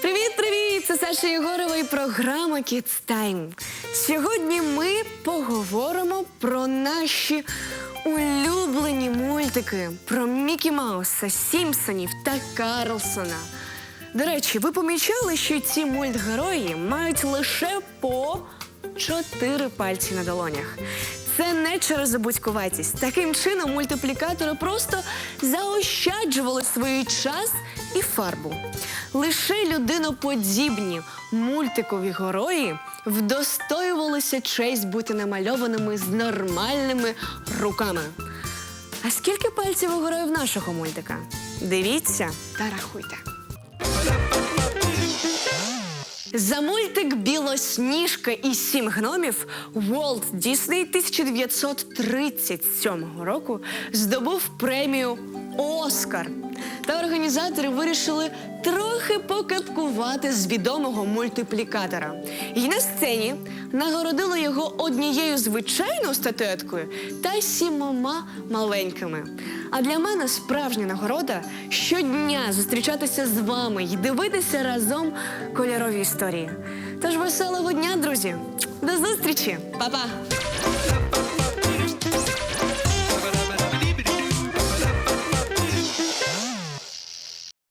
Привіт-привіт! Це Саша Єгорова і програма Kids Time. Сьогодні ми поговоримо про наші улюблені мультики про Мікі Мауса, Сімпсонів та Карлсона. До речі, ви помічали, що ці мультгерої мають лише по чотири пальці на долонях. Це не через забудькуватість. Таким чином мультиплікатори просто заощаджували свій час і фарбу. Лише людиноподібні мультикові герої вдостоювалися честь бути намальованими з нормальними руками. А скільки пальців у героїв нашого мультика? Дивіться та рахуйте. За мультик Білосніжка і сім гномів Уолт Дісней 1937 року здобув премію Оскар. Та організатори вирішили трохи покаткувати з відомого мультиплікатора. І на сцені нагородили його однією звичайною статуеткою та сімома маленькими. А для мене справжня нагорода щодня зустрічатися з вами і дивитися разом кольорові історії. Тож веселого дня, друзі! До зустрічі! Па-па!